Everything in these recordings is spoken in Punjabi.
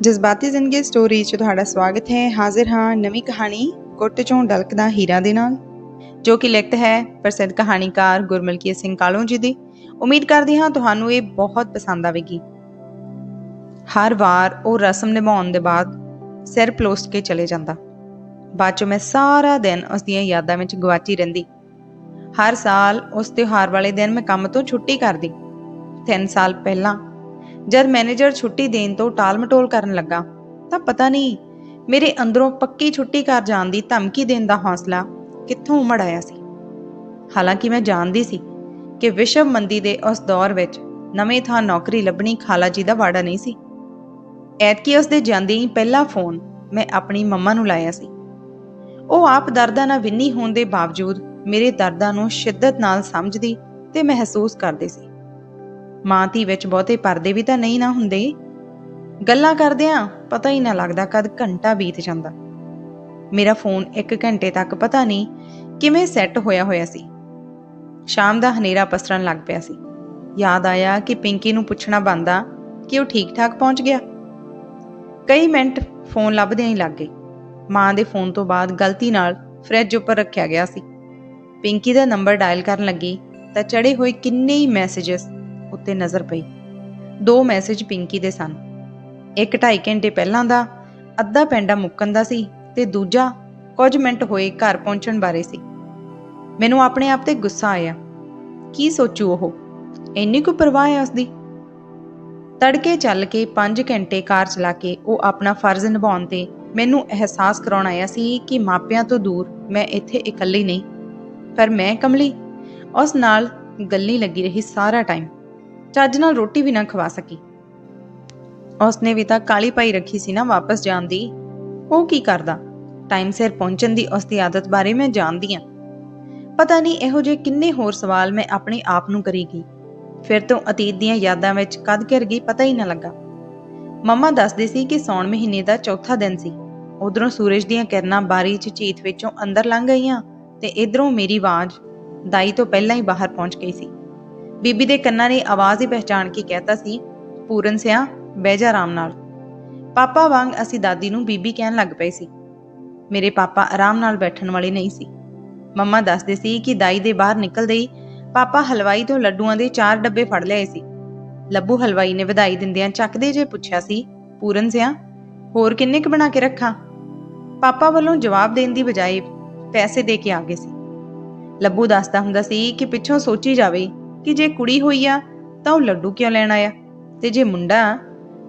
ਜਜ਼ਬਾਤੀ ਜ਼ਿੰਦਗੀ ਸਟੋਰੀ 'ਚ ਤੁਹਾਡਾ ਸਵਾਗਤ ਹੈ। ਹਾਜ਼ਰ ਹਾਂ ਨਵੀਂ ਕਹਾਣੀ ਗੁੱਟ ਚੋਂ ਡਲਕਦਾ ਹੀਰਾ ਦੇ ਨਾਲ, ਜੋ ਕਿ ਲਿਖਤ ਹੈ ਪ੍ਰਸਿੱਧ ਕਹਾਣੀਕਾਰ ਗੁਰਮਲਕੀਤ ਸਿੰਘ ਕਾਲੋਂ ਜੀ ਦੀ। ਉਮੀਦ ਕਰਦੀ ਹਾਂ ਤੁਹਾਨੂੰ ਇਹ ਬਹੁਤ ਪਸੰਦ ਆਵੇਗੀ। ਹਰ ਵਾਰ ਉਹ ਰਸਮ ਨਿਭਾਉਣ ਦੇ ਬਾਅਦ ਸਿਰ ਪਲੋਸਟ ਕੇ ਚਲੇ ਜਾਂਦਾ। ਬਾਅਦ ਚੋਂ ਮੈਂ ਸਾਰਾ ਦਿਨ ਉਸ ਦੀਆਂ ਯਾਦਾਂ ਵਿੱਚ ਗਵਾਚੀ ਰਹਿੰਦੀ। ਹਰ ਸਾਲ ਉਸ ਤਿਉਹਾਰ ਵਾਲੇ ਦਿਨ ਮੈਂ ਕੰਮ ਤੋਂ ਛੁੱਟੀ ਕਰਦੀ। 3 ਸਾਲ ਪਹਿਲਾਂ ਜਦ ਮੈਨੇਜਰ ਛੁੱਟੀ ਦੇਣ ਤੋਂ ਟਾਲ-ਮਟੋਲ ਕਰਨ ਲੱਗਾ, ਤਾਂ ਪਤਾ ਨਹੀਂ ਮੇਰੇ ਅੰਦਰੋਂ ਪੱਕੀ ਛੁੱਟੀ ਕਰ ਜਾਣ ਦੀ ਧਮਕੀ ਦੇਣ ਦਾ ਹੌਸਲਾ ਕਿੱਥੋਂ ਉਮੜ ਆਇਆ ਸੀ। ਹਾਲਾਂਕਿ ਮੈਂ ਜਾਣਦੀ ਸੀ ਕਿ ਵਿਸ਼ਵ ਮੰਦੀ ਦੇ ਉਸ ਦੌਰ ਵਿੱਚ ਨਵੇਂ ਥਾਂ ਨੌਕਰੀ ਲੱਭਣੀ ਖਾਲਾ ਜੀ ਦਾ ਵਾੜਾ ਨਹੀਂ ਸੀ। ਐਤਕੀ ਉਸ ਦੇ ਜਾਂਦੇ ਹੀ ਪਹਿਲਾ ਫੋਨ ਮੈਂ ਆਪਣੀ ਮੰਮਾ ਨੂੰ ਲਾਇਆ ਸੀ। ਉਹ ਆਪ ਦਰਦਾਂ ਨਾਲ ਵਿੰਨੀ ਹੋਣ ਦੇ ਬਾਵਜੂਦ ਮੇਰੇ ਦਰਦਾਂ ਨੂੰ ਸ਼ਿੱਦਤ ਨਾਲ ਸਮਝਦੀ ਤੇ ਮਹਿਸੂਸ ਕਰਦੇ ਸੀ। ਮਾਂ ਧੀ ਵਿੱਚ ਬਹੁਤੇ ਪਰਦੇ ਵੀ ਤਾਂ ਨਹੀਂ ਨਾ ਹੁੰਦੇ। ਗੱਲਾਂ ਕਰਦਿਆਂ ਪਤਾ ਹੀ ਨਾ ਲੱਗਦਾ ਕਦ ਘੰਟਾ ਬੀਤ ਜਾਂਦਾ। ਮੇਰਾ ਫੋਨ 1 ਘੰਟੇ ਤੱਕ ਪਤਾ ਨਹੀਂ ਕਿਵੇਂ ਸੈੱਟ ਹੋਇਆ ਹੋਇਆ ਸੀ। ਸ਼ਾਮ ਦਾ ਹਨੇਰਾ ਪਸਰਨ ਲੱਗ ਪਿਆ ਸੀ। ਯਾਦ ਆਇਆ ਕਿ ਪਿੰਕੀ ਨੂੰ ਪੁੱਛਣਾ ਬੰਦਾ ਕਿ ਉਹ ਠੀਕ ਠਾਕ ਪਹੁੰਚ ਗਿਆ। ਕਈ ਮਿੰਟ ਫੋਨ ਲੱਭਦਿਆਂ ਹੀ ਲੱਗ ਗਏ। ਮਾਂ ਦੇ ਫੋਨ ਤੋਂ ਬਾਅਦ ਗਲਤੀ ਨਾਲ ਫ੍ਰਿਜ ਉੱਪਰ ਰੱਖਿਆ ਗਿਆ ਸੀ। ਪਿੰਕੀ ਦਾ ਨੰਬਰ ਡਾਇਲ ਕਰਨ ਲੱਗੀ ਤਾਂ ਚੜੇ ਹੋਏ ਕਿੰਨੇ ਹੀ ਮੈਸੇजेस ਉੱਤੇ ਨਜ਼ਰ ਪਈ। ਦੋ ਮੈਸੇਜ ਪਿੰਕੀ ਦੇ ਸਨ। ਇੱਕ ਢਾਈ ਘੰਟੇ ਪਹਿਲਾਂ ਦਾ, ਅੱਧਾ ਪੈਂਡਾ ਮੁੱਕਣ ਦਾ ਸੀ ਤੇ ਦੂਜਾ ਕੁਝ ਮਿੰਟ ਹੋਏ ਘਰ ਪਹੁੰਚਣ ਬਾਰੇ ਸੀ। ਮੈਨੂੰ ਆਪਣੇ ਆਪ ਤੇ ਗੁੱਸਾ ਆਇਆ। ਕੀ ਸੋਚੂ ਉਹ? ਇੰਨੀ ਕੁ ਪਰਵਾਹ ਹੈ ਉਸਦੀ? ਤੜਕੇ ਚੱਲ ਕੇ 5 ਘੰਟੇ ਕਾਰ ਚਲਾ ਕੇ ਉਹ ਆਪਣਾ ਫਰਜ਼ ਨਿਭਾਉਣ ਤੇ ਮੈਨੂੰ ਅਹਿਸਾਸ ਕਰਾਉਣ ਆਇਆ ਸੀ ਕਿ ਮਾਪਿਆਂ ਤੋਂ ਦੂਰ ਮੈਂ ਇੱਥੇ ਇਕੱਲੀ ਨਹੀਂ, ਪਰ ਮੈਂ ਕਮਲੀ। ਉਸ ਨਾਲ ਗੱਲੀ ਲੱਗੀ ਰਹੀ ਸਾਰਾ ਟਾਈਮ ਚੱਜ ਨਾਲ ਰੋਟੀ ਵੀ ਨਾ ਖਵਾ ਸਕੀ। ਉਸਨੇ ਵੀ ਤਾਂ ਕਾਲੀ ਪਾਈ ਰੱਖੀ ਸੀ ਨਾ ਵਾਪਸ ਜਾਣ ਦੀ। ਉਹ ਕੀ ਕਰਦਾ? ਟਾਈਮ ਸਿਰ ਪਹੁੰਚਣ ਦੀ ਉਸ ਦੀ ਆਦਤ ਬਾਰੇ ਮੈਂ ਜਾਣਦੀ ਹਾਂ। ਪਤਾ ਨਹੀਂ ਇਹੋ ਜਿਹੇ ਕਿੰਨੇ ਹੋਰ ਸਵਾਲ ਮੈਂ ਆਪਣੇ ਆਪ ਨੂੰ ਕਰੀਗੀ। ਫਿਰ ਤੋਂ ਅਤੀਤ ਦੀਆਂ ਯਾਦਾਂ ਵਿੱਚ ਕਦ ਘਿਰ ਗਈ ਪਤਾ ਹੀ ਨਾ ਲੱਗਾ। ਮੰਮਾ ਦੱਸਦੀ ਸੀ ਕਿ ਸੌਣ ਮਹੀਨੇ ਦਾ ਚੌਥਾ ਦਿਨ ਸੀ। ਉਧਰੋਂ ਸੂਰਜ ਦੀਆਂ ਕਿਰਨਾਂ ਬਾਰੀ 'ਚ ਚੀਤ ਵਿੱਚੋਂ ਅੰਦਰ ਲੰਘ ਗਈਆਂ ਤੇ ਇਧਰੋਂ ਮੇਰੀ ਆਵਾਜ਼ ਦਾਈ ਤੋਂ ਪਹਿਲਾਂ ਹੀ ਬਾਹਰ ਪਹੁੰਚ ਗਈ ਸੀ। ਬੀਬੀ ਦੇ ਕੰਨਾਂ ਨੇ ਆਵਾਜ਼ ਹੀ ਪਹਿਚਾਨ ਕੇ ਕਹਿਤਾ ਸੀ, ਪੂਰਨ ਸਿਆ, ਬਹਿ ਜਾ ਆਰਾਮ ਨਾਲ। ਪਾਪਾ ਵਾਂਗ ਅਸੀਂ ਦਾਦੀ ਨੂੰ ਬੀਬੀ ਕਹਿਣ ਲੱਗ ਪਏ ਸੀ। ਮੇਰੇ ਪਾਪਾ ਆਰਾਮ ਨਾਲ ਬੈਠਣ ਵਾਲੇ ਨਹੀਂ ਸੀ। ਮੰਮਾ ਦੱਸਦੇ ਸੀ ਕਿ ਦਾਈ ਦੇ ਬਾਹਰ ਨਿਕਲਦੇ ਹੀ ਪਾਪਾ ਹਲਵਾਈ ਤੋਂ ਲੱਡੂਆਂ ਦੇ ਚਾਰ ਡੱਬੇ ਫੜ ਲਿਆਏ ਸੀ। ਲੱਭੂ ਹਲਵਾਈ ਨੇ ਵਧਾਈ ਦਿੰਦਿਆਂ ਚੱਕਦੇ ਜੇ ਪੁੱਛਿਆ ਸੀ, ਪੂਰਨ ਸਿਆ, ਹੋਰ ਕਿੰਨੇ ਕੁ ਬਣਾ ਕੇ ਰੱਖਾਂ? ਪਾਪਾ ਵੱਲੋਂ ਜਵਾਬ ਦੇਣ ਦੀ ਬਜਾਏ ਪੈਸੇ ਦੇ ਕੇ ਆ ਗਏ ਸੀ। ਲੱਭੂ ਦੱਸਦਾ ਹੁੰਦਾ ਸੀ ਕਿ ਪਿੱਛੋਂ ਸੋਚੀ ਜਾਵੇ ਕਿ ਜੇ ਕੁੜੀ ਹੋਈ ਆ, ਤਾਂ ਉਹ ਲੱਡੂ ਕਿਉਂ ਲੈਣ ਆਇਆ? ਤੇ ਜੇ ਮੁੰਡਾ,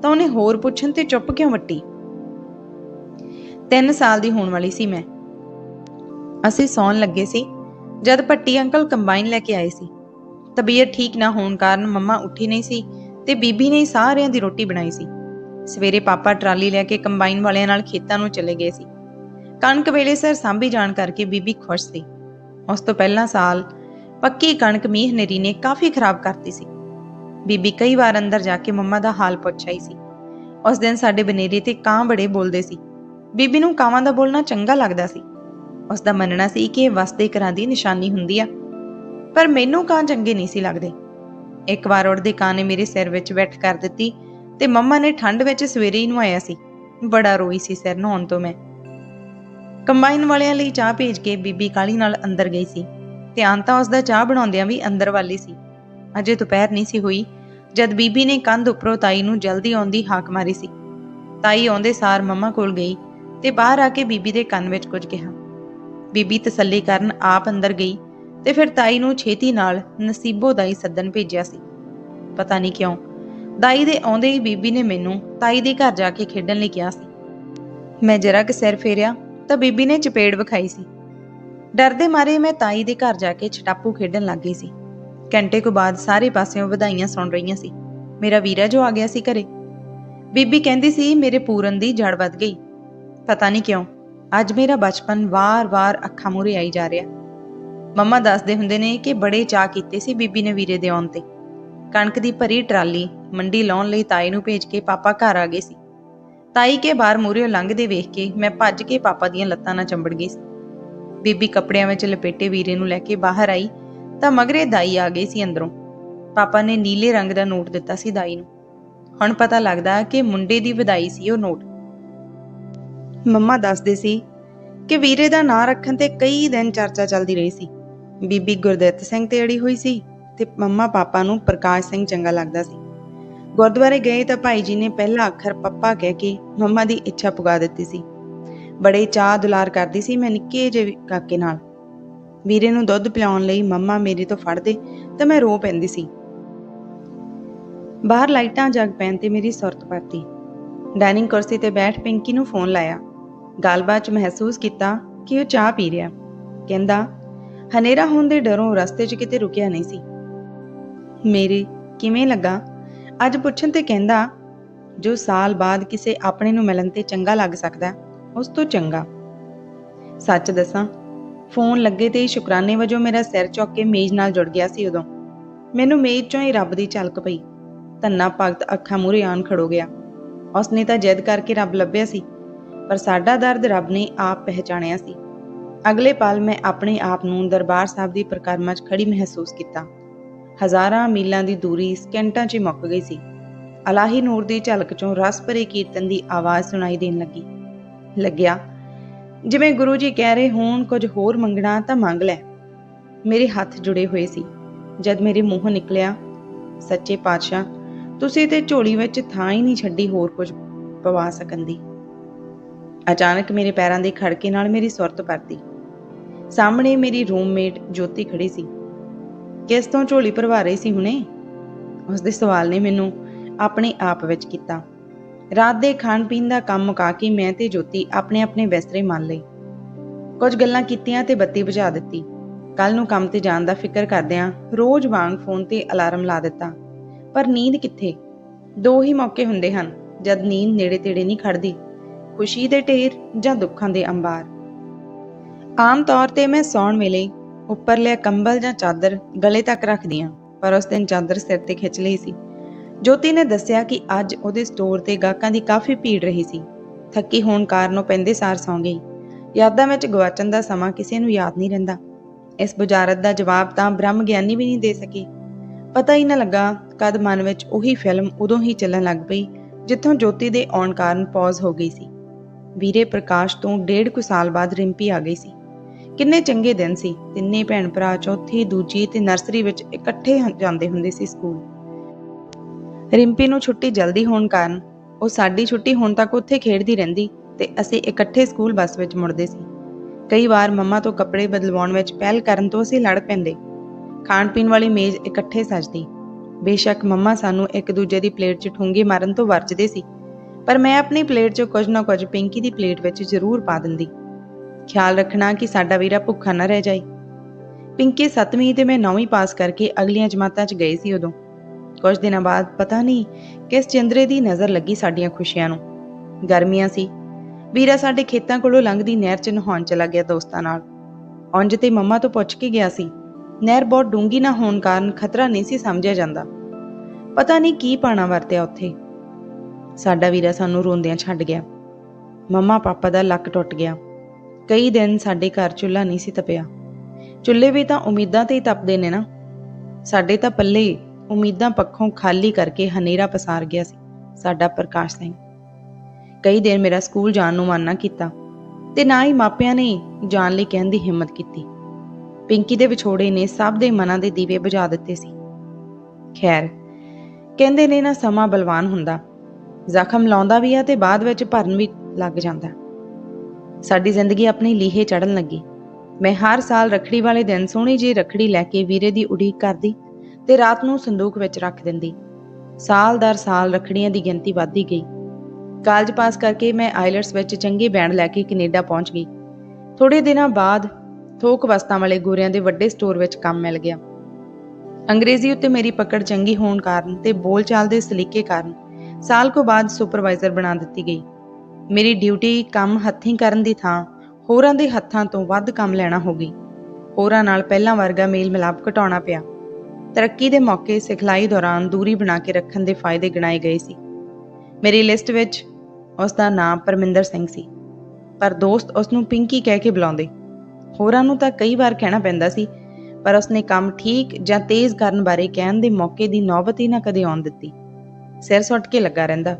ਤਾਂ ਉਹਨੇ ਹੋਰ ਪੁੱਛਣ ਤੇ ਚੁੱਪ ਕਿਉਂ ਵੱਟੀ? 3 ਸਾਲ ਦੀ ਹੋਣ ਵਾਲੀ ਸੀ ਮੈਂ। ਅਸੀਂ ਸੌਣ ਲੱਗੇ ਸੀ, ਜਦ ਪੱਟੀ ਅੰਕਲ ਕੰਬਾਈਨ ਲੈ ਕੇ ਆਏ ਸੀ। ਤਬੀਅਤ ਠੀਕ ਨਾ ਹੋਣ ਕਾਰਨ ਮੰਮਾ ਉੱਠੀ ਨਹੀਂ ਸੀ ਤੇ ਬੀਬੀ ਨੇ ਸਾਰਿਆਂ ਦੀ ਰੋਟੀ ਬਣਾਈ ਸੀ। ਸਵੇਰੇ ਪਾਪਾ ਟਰਾਲੀ ਲੈ ਕੇ ਕੰਬਾਈਨ ਵਾਲਿਆਂ ਨਾਲ ਖੇਤਾਂ ਨੂੰ ਚਲੇ ਗਏ ਸੀ। ਕਣਕ ਵੇਲੇ ਸਰ ਸਾਂਭੀ ਜਾਣ ਕਰਕੇ ਬੀਬੀ ਖੁਸ਼ ਸੀ। ਉਸ ਤੋਂ ਪਹਿਲਾਂ ਸਾਲ ਪੱਕੀ ਕਣਕ ਮੀਂਹ ਹਨੇਰੀ ਨੇ ਕਾਫੀ ਖਰਾਬ ਕਰਤੀ ਸੀ। ਬੀਬੀ ਕਈ ਵਾਰ ਅੰਦਰ ਜਾ ਕੇ ਮੰਮਾ ਦਾ ਹਾਲ ਪੁੱਛ ਆਈ ਸੀ। ਉਸ ਦਿਨ ਸਾਡੇ ਬਨੇਰੇ ਤੇ ਕਾਂ ਬੜੇ ਬੋਲਦੇ ਸੀ। ਬੀਬੀ ਨੂੰ ਕਾਵਾਂ ਦਾ ਬੋਲਣਾ ਚੰਗਾ ਲੱਗਦਾ ਸੀ। ਉਸ ਦਾ ਮੰਨਣਾ ਸੀ ਕਿ ਇਹ ਵਸਦੇ ਘਰਾਂ ਦੀ ਨਿਸ਼ਾਨੀ ਹੁੰਦੀ ਆ। ਪਰ ਮੈਨੂੰ ਕਾਂ ਚੰਗੇ ਨਹੀਂ ਸੀ ਲੱਗਦੇ। ਇੱਕ ਵਾਰ ਉੜਦੇ ਕਾਂ ਨੇ ਮੇਰੇ ਸਿਰ ਵਿੱਚ ਬੈਠ ਕਰ ਦਿੱਤੀ ਤੇ ਮੰਮਾ ਨੇ ਠੰਡ ਵਿੱਚ ਸਵੇਰੇ ਹੀ ਨਵਾਇਆ ਸੀ। ਬੜਾ ਰੋਈ ਸੀ ਸਿਰ ਨਹਾਉਣ ਤੋਂ ਮੈਂ। ਕੰਬਾਈਨ ਵਾਲਿਆਂ ਲਈ ਚਾਹ ਭੇਜ ਕੇ ਬੀਬੀ ਕਾਲੀ ਨਾਲ ਅੰਦਰ ਗਈ ਸੀ। ਧਿਆਨ ਤਾਂ ਉਸ ਦਾ ਚਾਹ ਬਣਾਉਂਦਿਆਂ ਵੀ ਅੰਦਰ ਵਾਲੀ ਸੀ। ਅਜੇ ਦੁਪਹਿਰ ਨਹੀਂ ਸੀ ਹੋਈ, ਜਦ ਬੀਬੀ ਨੇ ਕੰਧ ਉੱਪਰੋਂ ਤਾਈ ਨੂੰ ਜਲਦੀ ਆਉਣ ਹਾਕ ਮਾਰੀ ਸੀ। ਤਾਈ ਆਉਂਦੇ ਸਾਰ ਮੰਮਾ ਕੋਲ ਗਈ ਤੇ ਬਾਹਰ ਆ ਕੇ ਬੀਬੀ ਦੇ ਕੰਨ ਵਿੱਚ ਕੁਝ ਕਿਹਾ। ਬੀਬੀ ਤਸੱਲੀ ਕਰਨ ਆਪ ਅੰਦਰ ਗਈ ਤੇ ਫਿਰ ਤਾਈ ਨੂੰ ਛੇਤੀ ਨਾਲ ਨਸੀਬੋ ਦਾਈ ਸੱਦਣ ਭੇਜਿਆ ਸੀ। ਪਤਾ ਨਹੀਂ ਕਿਉਂ, ਦਾਈ ਦੇ ਆਉਂਦੇ ਹੀ ਬੀਬੀ ਨੇ ਮੈਨੂੰ ਤਾਈ ਦੇ ਘਰ ਜਾ ਕੇ ਖੇਡਣ ਲਈ ਕਿਹਾ ਸੀ। ਮੈਂ ਜਰਾ ਕਿ ਸਿਰ ਫੇਰਿਆ ਤਾਂ ਬੀਬੀ ਨੇ ਚਪੇੜ ਵਿਖਾਈ ਸੀ। ਡਰਦੇ ਮਾਰੇ ਮੈਂ ਤਾਈ ਦੇ ਘਰ ਜਾ ਕੇ ਛਟਾਪੂ ਖੇਡਣ ਲੱਗ ਗਈ ਸੀ। ਘੰਟੇ ਕੁ ਬਾਅਦ ਸਾਰੇ ਪਾਸਿਓਂ ਵਧਾਈਆਂ ਸੁਣ ਰਹੀਆਂ ਸੀ। ਮੇਰਾ ਵੀਰਾ ਜੋ ਆ ਗਿਆ ਸੀ ਘਰੇ। ਬੀਬੀ ਕਹਿੰਦੀ ਸੀ, ਮੇਰੇ ਪੂਰਨ ਦੀ ਜੜ ਵੱਧ ਗਈ। ਪਤਾ ਨਹੀਂ ਕਿਉਂ, ਅੱਜ ਮੇਰਾ ਬਚਪਨ ਵਾਰ-ਵਾਰ ਅੱਖਾਂ ਮੂਹਰੇ ਆਈ ਜਾ ਰਿਹਾ। ਮੰਮਾ ਦੱਸਦੇ ਹੁੰਦੇ ਨੇ ਕਿ ਬੜੇ ਚਾਹ ਕੀਤੇ ਸੀ ਬੀਬੀ ਨੇ ਵੀਰੇ ਦੇ ਆਉਣ ਤੇ। ਕਣਕ ਦੀ ਭਰੀ ਟਰਾਲੀ ਮੰਡੀ ਲਾਉਣ ਲਈ ਤਾਈ ਨੂੰ ਭੇਜ ਕੇ ਪਾਪਾ ਘਰ ਆ ਗਏ ਸੀ। ਤਾਈ ਕੇ ਬਾਹਰ ਮੂਹਰਿਓਂ ਲੰਘਦੇ ਵੇਖ ਕੇ ਮੈਂ ਭੱਜ ਕੇ ਪਾਪਾ ਦੀਆਂ ਲੱਤਾਂ ਨਾਲ ਚੰਬੜ ਗਈ ਸੀ। ਬੀਬੀ ਕੱਪੜਿਆਂ ਵਿੱਚ ਲਪੇਟੇ ਵੀਰੇ ਨੂੰ ਲੈ ਕੇ ਬਾਹਰ ਆਈ, ਤਾਂ ਮਗਰੇ ਦਾਈ ਆ ਗਈ ਸੀ ਅੰਦਰੋਂ। ਪਾਪਾ ਨੇ ਨੀਲੇ ਰੰਗ ਦਾ ਨੋਟ ਦਿੱਤਾ ਸੀ ਦਾਈ ਨੂੰ। ਹੁਣ ਪਤਾ ਲੱਗਦਾ ਕਿ ਮੁੰਡੇ ਦੀ ਵਧਾਈ ਸੀ ਉਹ ਨੋਟ। ਮੰਮਾ ਦੱਸਦੇ ਸੀ ਕਿ ਵੀਰੇ ਦਾ ਨਾਂ ਰੱਖਣ ਤੇ ਕਈ ਦਿਨ ਚਰਚਾ ਚੱਲਦੀ ਰਹੀ ਸੀ। ਬੀਬੀ ਗੁਰਦਿੱਤ ਸਿੰਘ ਤੇ ਅੜੀ ਹੋਈ ਸੀ ਤੇ ਮੰਮਾ ਪਾਪਾ ਨੂੰ ਪ੍ਰਕਾਸ਼ ਸਿੰਘ ਚੰਗਾ ਲੱਗਦਾ ਸੀ। ਗੁਰਦੁਆਰੇ ਗਏ ਤਾਂ ਭਾਈ ਜੀ ਨੇ ਪਹਿਲਾ ਅੱਖਰ ਪੱਪਾ ਕਹਿ ਕੇ ਮੰਮਾ ਦੀ ਇੱਛਾ ਪੁਗਾ ਦਿੱਤੀ ਸੀ। ਬੜੇ ਚਾਹ ਦੁਲਾਰ ਕਰਦੀ ਸੀ ਮੈਂ ਨਿੱਕੇ ਜਿਹੇ ਕਾਕੇ ਨਾਲ। ਵੀਰੇ ਨੂੰ ਦੁੱਧ ਪਿਲਾਉਣ ਲਈ ਮੰਮਾ ਮੇਰੇ ਤੋਂ ਫੜਦੇ ਤਾਂ ਮੈਂ ਰੋ ਪੈਂਦੀ ਸੀ। ਬਾਹਰ ਲਾਈਟਾਂ ਜਗ ਪੈਣ ਤੇ ਮੇਰੀ ਸੁਰਤ ਪਰਤੀ। ਡਾਈਨਿੰਗ ਕੁਰਸੀ ਤੇ ਬੈਠ ਪਿੰਕੀ ਨੂੰ ਫੋਨ ਲਾਇਆ। ਗੱਲਬਾਤ 'ਚ ਮਹਿਸੂਸ ਕੀਤਾ ਕਿ ਉਹ ਚਾਹ ਪੀ ਰਿਹਾ। ਕਹਿੰਦਾ, ਹਨੇਰਾ ਹੋਣ ਦੇ ਡਰੋਂ ਰਸਤੇ 'ਚ ਕਿਤੇ ਰੁਕਿਆ ਨਹੀਂ ਸੀ। ਮੇਰੇ ਕਿਵੇਂ ਲੱਗਾ? ਅੱਜ ਪੁੱਛਣ ਤੇ ਕਹਿੰਦਾ, ਜੋ ਸਾਲ ਬਾਅਦ ਕਿਸੇ ਆਪਣੇ ਨੂੰ ਮਿਲਣ ਤੇ ਚੰਗਾ ਲੱਗ ਸਕਦਾ। ਉਸ ਤੋਂ ਚੰਗਾ। ਸੱਚ ਦੱਸਾਂ, ਫੋਨ ਲੱਗੇ ਤੇ ਹੀ ਸ਼ੁਕਰਾਨੇ ਵਜੋਂ ਮੇਰਾ ਸਿਰ ਚੁੱਕ ਕੇ ਮੇਜ਼ ਨਾਲ ਜੁੜ ਗਿਆ ਸੀ ਉਦੋਂ। ਮੈਨੂੰ ਮੇਜ਼ 'ਚੋਂ ਹੀ ਰੱਬ ਦੀ ਝਲਕ ਪਈ। ਧੰਨਾ ਭਗਤ ਅੱਖਾਂ ਮੂਹਰੇ ਆਣ ਖੜੋ ਗਿਆ। ਉਸਨੇ ਤਾਂ ਜਿੱਦ ਕਰਕੇ ਰੱਬ ਲੱਭਿਆ ਸੀ, ਪਰ ਸਾਡਾ ਦਰਦ ਰੱਬ ਨੇ ਆਪ ਪਹਿਚਾਣਿਆ ਸੀ। ਅਗਲੇ ਪਲ ਮੈਂ ਆਪਣੇ ਆਪ ਨੂੰ ਦਰਬਾਰ ਸਾਹਿਬ ਦੀ ਪ੍ਰਕਰਮਾ 'ਚ ਖੜੀ ਮਹਿਸੂਸ ਕੀਤਾ। ਹਜ਼ਾਰਾਂ ਮੀਲਾਂ ਦੀ ਦੂਰੀ ਸਕਿੰਟਾਂ 'ਚ ਹੀ ਮੁੱਕ ਗਈ ਸੀ। ਅਲਾਹੀ ਨੂਰ ਦੀ ਝਲਕ 'ਚੋਂ ਰਸ ਭਰੇ ਕੀਰਤਨ ਦੀ ਆਵਾਜ਼ ਸੁਣਾਈ ਦੇਣ ਲੱਗੀ। ਲੱਗਿਆ। ਜਿਵੇਂ ਗੁਰੂ ਜੀ ਕਹਿ ਰਹੇ ਹੋਣ, ਕੁਝ ਹੋਰ ਮੰਗਣਾ ਤਾਂ ਮੰਗ ਲੈ। ਮੇਰੇ ਹੱਥ ਜੁੜੇ ਹੋਏ ਸੀ। ਜਦ ਮੇਰੇ ਮੂੰਹੋਂ ਨਿਕਲਿਆ, ਸੱਚੇ ਪਾਤਸ਼ਾਹ, ਤੁਸੀਂ ਤੇ ਝੋਲੀ ਵਿੱਚ ਥਾਂ ਹੀ ਨਹੀਂ ਛੱਡੀ ਹੋਰ ਕੁਝ ਪਵਾ ਸਕਣ ਦੀ। ਅਚਾਨਕ ਮੇਰੇ ਪੈਰਾਂ ਦੇ ਖੜਕੇ ਨਾਲ ਮੇਰੀ ਸੁਰਤ ਪਰਤੀ। ਸਾਹਮਣੇ ਮੇਰੀ ਰੂਮਮੇਟ ਜੋਤੀ ਖੜੀ ਸੀ। ਕਿਸ ਤੋਂ ਝੋਲੀ ਭਰਵਾ ਰਹੀ ਸੀ ਹੁਣੇ? ਉਸ ਦੇ ਸਵਾਲ ਨੇ ਮੈਨੂੰ ਆਪਣੇ ਆਪ ਵਿੱਚ ਕੀਤਾ। ਰਾਤ ਦੇ ਖਾਣ ਪੀਣ ਦਾ ਕੰਮ ਮੁਕਾ ਕੇ ਮੈਂ ਤੇ ਜੋਤੀ ਆਪਣੇ ਆਪਣੇ ਬਿਸਤਰੇ ਮੰਨ ਲਏ। ਕੁਝ ਗੱਲਾਂ ਕੀਤੀਆਂ ਤੇ ਬੱਤੀ ਬੁਝਾ ਦਿੱਤੀ। ਕੱਲ ਨੂੰ ਕੰਮ ਤੇ ਜਾਣ ਦਾ ਫਿਕਰ ਕਰਦਿਆਂ ਰੋਜ਼ ਵਾਂਗ ਫੋਨ ਤੇ ਅਲਾਰਮ ਲਾ ਦਿੱਤਾ। ਪਰ ਨੀਂਦ ਕਿੱਥੇ? ਦੋ ਹੀ ਮੌਕੇ ਹੁੰਦੇ ਹਨ ਜਦ ਨੀਂਦ ਨੇੜੇ ਤੇੜੇ ਨਹੀਂ ਖੜਦੀ। ਖੁਸ਼ੀ ਦੇ ਢੇਰ ਜਾਂ ਦੁੱਖਾਂ ਦੇ ਅੰਬਾਰ? ਆਮ ਤੌਰ ਤੇ ਮੈਂ ਸੌਣ ਵੇਲੇ ਉੱਪਰ ਲਿਆ ਕੰਬਲ ਜਾਂ ਚਾਦਰ ਗਲੇ ਤੱਕ ਰੱਖਦੀ ਹਾਂ, ਪਰ ਉਸ ਦਿਨ ਚਾਦਰ ਸਿਰ ਤੇ ਖਿੱਚ ਲਈ ਸੀ। ਜੋਤੀ ਨੇ ਦੱਸਿਆ ਕਿ ਅੱਜ ਉਹਦੇ ਸਟੋਰ ਤੇ ਗਾਹਕਾਂ ਦੀ ਕਾਫੀ ਭੀੜ ਰਹੀ ਸੀ। ਥੱਕੀ ਹੋਣ ਕਾਰਨ ਉਹ ਪੈਂਦੇ ਸਾਰ ਸੌਂ ਗਈ। ਯਾਦਾਂ ਵਿੱਚ ਗਵਾਚਣ ਦਾ ਸਮਾਂ ਕਿਸੇ ਨੂੰ ਯਾਦ ਨਹੀਂ ਰਹਿੰਦਾ। ਇਸ ਬੁਝਾਰਤ ਦਾ ਜਵਾਬ ਤਾਂ ਬ੍ਰਹਮ ਗਿਆਨੀ ਵੀ ਨਹੀਂ ਦੇ ਸਕੀ। ਪਤਾ ਹੀ ਨਾ ਲੱਗਾ, ਕਦ ਮਨ ਵਿੱਚ ਉਹੀ ਫਿਲਮ ਉਦੋਂ ਹੀ ਚੱਲਣ ਲੱਗ ਪਈ, ਜਿੱਥੋਂ ਜੋਤੀ ਦੇ ਆਉਣ ਕਾਰਨ ਪੌਜ਼ ਹੋ ਗਈ ਸੀ। ਵੀਰੇ ਪ੍ਰਕਾਸ਼ ਤੋਂ ਡੇਢ ਕੁ ਸਾਲ ਬਾਅਦ ਰਿੰਪੀ ਆ ਗਈ ਸੀ। ਕਿੰਨੇ ਚੰਗੇ ਦਿਨ ਸੀ। ਤਿੰਨੇ ਭੈਣ ਭਰਾ ਚੌਥੀ, ਦੂਜੀ ਤੇ ਨਰਸਰੀ ਵਿੱਚ ਇਕੱਠੇ ਜਾਂਦੇ ਹੁੰਦੇ ਸੀ ਸਕੂਲ। ਰਿੰਪੀ ਨੂੰ ਛੁੱਟੀ ਜਲਦੀ ਹੋਣ ਕਾਰਨ ਉਹ ਸਾਡੀ ਛੁੱਟੀ ਹੋਣ ਤੱਕ ਉੱਥੇ ਖੇਡਦੀ ਰਹਿੰਦੀ ਤੇ ਅਸੀਂ ਇਕੱਠੇ ਸਕੂਲ ਬੱਸ ਵਿੱਚ ਮੁੜਦੇ ਸੀ। ਕਈ ਵਾਰ ਮੰਮਾ ਤੋਂ ਕੱਪੜੇ ਬਦਲਵਾਉਣ ਵਿੱਚ ਪਹਿਲ ਕਰਨ ਤੋਂ ਅਸੀਂ ਲੜ ਪੈਂਦੇ। ਖਾਣ ਪੀਣ ਵਾਲੀ ਮੇਜ਼ ਇਕੱਠੇ ਸਜਦੀ। ਬੇਸ਼ੱਕ ਮੰਮਾ ਸਾਨੂੰ ਇੱਕ ਦੂਜੇ ਦੀ ਪਲੇਟ 'ਚ ਠੂੰਗੇ ਮਾਰਨ ਤੋਂ ਵਰਜਦੇ ਸੀ, ਪਰ ਮੈਂ ਆਪਣੀ ਪਲੇਟ 'ਚ ਕੁਝ ਨਾ ਕੁਝ ਪਿੰਕੀ ਦੀ ਪਲੇਟ ਵਿੱਚ ਜ਼ਰੂਰ ਪਾ ਦਿੰਦੀ। ਖਿਆਲ ਰੱਖਣਾ ਕਿ ਸਾਡਾ ਵੀਰਾ ਭੁੱਖਾ ਨਾ ਰਹਿ ਜਾਏ। ਪਿੰਕੀ 7ਵੀਂ ਤੇ ਮੈਂ 9ਵੀਂ ਪਾਸ ਕਰਕੇ ਅਗਲੀਆਂ ਜਮਾਤਾਂ 'ਚ ਗਈ ਸੀ ਉਦੋਂ। ਕੁਝ ਦਿਨਾਂ ਬਾਅਦ ਪਤਾ ਨਹੀਂ ਕਿਸ ਚੰਦਰੇ ਦੀ ਨਜ਼ਰ ਲੱਗੀ ਸਾਡੀਆਂ ਖੁਸ਼ੀਆਂ ਨੂੰ। ਗਰਮੀਆਂ ਸੀ। ਵੀਰਾ ਸਾਡੇ ਖੇਤਾਂ ਕੋਲੋਂ ਲੰਘਦੀ ਨਹਿਰ 'ਚ ਨਹਾਉਣ ਚਲਾ ਗਿਆ ਦੋਸਤਾਂ ਨਾਲ। ਉਂਝ ਤੇ ਮੰਮਾ ਤੋਂ ਪੁੱਛ ਕੇ ਗਿਆ ਸੀ, ਨਹਿਰ ਬਹੁਤ ਡੂੰਗੀ ਨਾ ਹੋਣ ਕਾਰਨ ਖਤਰਾ ਨਹੀਂ ਸੀ ਸਮਝਿਆ ਜਾਂਦਾ। ਪਤਾ ਨਹੀਂ ਕੀ ਪਾਣਾ ਵਰਤਿਆ ਉੱਥੇ। ਸਾਡਾ ਵੀਰਾ ਸਾਨੂੰ ਰੋਂਦਿਆਂ ਛੱਡ ਗਿਆ। ਮੰਮਾ ਪਾਪਾ ਦਾ ਲੱਕ ਟੁੱਟ ਗਿਆ। ਕਈ ਦਿਨ ਸਾਡੇ ਘਰ ਚੁੱਲ੍ਹਾ ਨਹੀਂ ਸੀ ਤਪਿਆ। ਚੁੱਲ੍ਹੇ ਵੀ ਤਾਂ ਉਮੀਦਾਂ ਤੇ ਹੀ ਤਪਦੇ ਨੇ ਨਾ। ਸਾਡੇ ਤਾਂ ਪੱਲੇ ਉਮੀਦਾਂ ਪੱਖੋਂ ਖਾਲੀ ਕਰਕੇ ਹਨੇਰਾ ਪਸਾਰ ਗਿਆ ਸੀ। ਸਾਡਾ ਪ੍ਰਕਾਸ਼ ਸਿੰਘ ਕਈ ਦਿਨ ਮੇਰਾ ਸਕੂਲ ਜਾਣ ਨੂੰ ਮਨ ਨਾ ਕੀਤਾ ਤੇ ਨਾ ਹੀ ਮਾਪਿਆਂ ਨੇ ਜਾਣ ਲਈ ਕਹਿਣ ਦੀ ਹਿੰਮਤ ਕੀਤੀ। ਪਿੰਕੀ ਦੇ ਵਿਛੋੜੇ ਨੇ ਸਭ ਦੇ ਮਨਾਂ ਦੇ ਦੀਵੇ ਬੁਝਾ ਦਿੱਤੇ ਸੀ। ਖੈਰ, ਕਹਿੰਦੇ ਨੇ ਨਾ ਸਮਾਂ ਬਲਵਾਨ ਹੁੰਦਾ। ਜ਼ਖਮ ਲਾਉਂਦਾ ਵੀ ਆ ਤੇ ਬਾਅਦ ਵਿੱਚ ਭਰਨ ਵੀ ਲੱਗ ਜਾਂਦਾ। ਸਾਡੀ ਜ਼ਿੰਦਗੀ ਆਪਣੀ ਲੀਹੇ ਚੜਨ ਲੱਗੀ। ਮੈਂ ਹਰ ਸਾਲ ਰਖੜੀ ਵਾਲੇ ਦਿਨ ਸੋਹਣੀ ਜਿਹੀ ਰਖੜੀ ਲੈ ਕੇ ਵੀਰੇ ਦੀ ਉਡੀਕ ਕਰਦੀ ਤੇ ਰਾਤ ਨੂੰ ਸੰਦੂਕ ਵਿੱਚ ਰੱਖ ਦਿੰਦੀ। ਸਾਲ ਦਰ ਸਾਲ ਰਖੜੀਆਂ ਦੀ ਗਿਣਤੀ ਵੱਧਦੀ ਗਈ। ਕਾਲਜ ਪਾਸ ਕਰਕੇ ਮੈਂ ਆਇਲਟਸ ਵਿੱਚ ਚੰਗੇ ਬੈਂਡ ਲੈ ਕੇ ਕੈਨੇਡਾ ਪਹੁੰਚ ਗਈ। ਥੋੜੇ ਦਿਨਾਂ ਬਾਅਦ ਥੋਕ ਵਸਤਾਂ ਵਾਲੇ ਗੋਰਿਆਂ ਦੇ ਵੱਡੇ ਸਟੋਰ ਵਿੱਚ ਕੰਮ ਮਿਲ ਗਿਆ। ਅੰਗਰੇਜ਼ੀ ਉੱਤੇ ਮੇਰੀ ਪਕੜ ਚੰਗੀ ਹੋਣ ਕਾਰਨ ਤੇ ਬੋਲਚਾਲ ਦੇ ਸਲੀਕੇ ਕਾਰਨ ਸਾਲ ਕੋ ਬਾਅਦ ਸੁਪਰਵਾਈਜ਼ਰ ਬਣਾ ਦਿੱਤੀ ਗਈ। ਮੇਰੀ ਡਿਊਟੀ ਕੰਮ ਹੱਥੀਂ ਕਰਨ ਦੀ ਥਾਂ ਹੋਰਾਂ ਦੇ ਹੱਥਾਂ ਤੋਂ ਵੱਧ ਕੰਮ ਲੈਣਾ ਹੋ ਗਈ। ਹੋਰਾਂ ਨਾਲ ਪਹਿਲਾਂ ਵਰਗਾ ਮੇਲ ਮਿਲਾਪ ਘਟਾਉਣਾ ਪਿਆ। ਤਰੱਕੀ ਦੇ ਮੌਕੇ ਸਿਖਲਾਈ ਦੌਰਾਨ ਦੂਰੀ ਬਣਾ ਕੇ ਰੱਖਣ ਦੇ ਫਾਇਦੇ ਗਿਣਾਏ ਗਏ ਸੀ। ਮੇਰੀ ਲਿਸਟ ਵਿੱਚ ਉਸ ਦਾ ਨਾਮ ਪਰਮਿੰਦਰ ਸਿੰਘ ਸੀ। ਪਰ ਦੋਸਤ ਉਸ ਨੂੰ ਪਿੰਕੀ ਕਹਿ ਕੇ ਬੁਲਾਉਂਦੇ। ਹੋਰਾਂ ਨੂੰ ਤਾਂ ਕਈ ਵਾਰ ਕਹਿਣਾ ਪੈਂਦਾ ਸੀ, ਪਰ ਉਸਨੇ ਕੰਮ ਠੀਕ ਜਾਂ ਤੇਜ਼ ਕਰਨ ਬਾਰੇ ਕਹਿਣ ਦੇ ਮੌਕੇ ਦੀ ਨੌਬਤ ਹੀ ਨਾ ਕਦੇ ਆਉਣ ਦਿੱਤੀ। ਸਿਰ ਸੁੱਟ ਕੇ ਲੱਗਾ ਰਹਿੰਦਾ।